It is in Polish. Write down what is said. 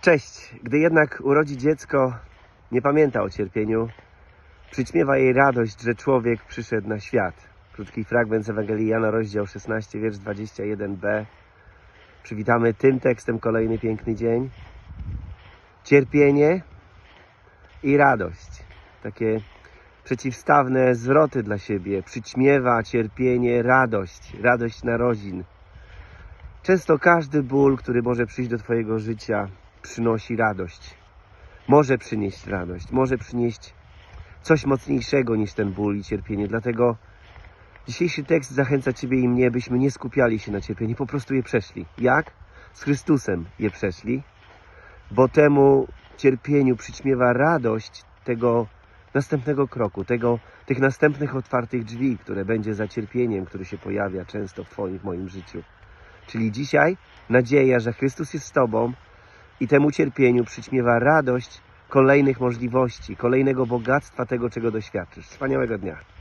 Cześć. Gdy jednak urodzi dziecko, nie pamięta o cierpieniu, przyćmiewa jej radość, że człowiek przyszedł na świat. Krótki fragment z Ewangelii Jana, rozdział 16, wiersz 21b. Przywitamy tym tekstem kolejny piękny dzień. Cierpienie i radość. Takie przeciwstawne zwroty dla siebie. Przyćmiewa, cierpienie, radość. Radość narodzin. Często każdy ból, który może przyjść do Twojego życia, przynosi radość. Może przynieść radość, może przynieść coś mocniejszego niż ten ból i cierpienie. Dlatego dzisiejszy tekst zachęca Ciebie i mnie, byśmy nie skupiali się na cierpieniu, po prostu je przeszli. Jak? Z Chrystusem je przeszli, bo temu cierpieniu przyćmiewa radość tego następnego kroku, tego, tych następnych otwartych drzwi, które będzie za cierpieniem, który się pojawia często w Twoim, w moim życiu. Czyli dzisiaj nadzieja, że Chrystus jest z Tobą i temu cierpieniu przyćmiewa radość kolejnych możliwości, kolejnego bogactwa tego, czego doświadczysz. Wspaniałego dnia.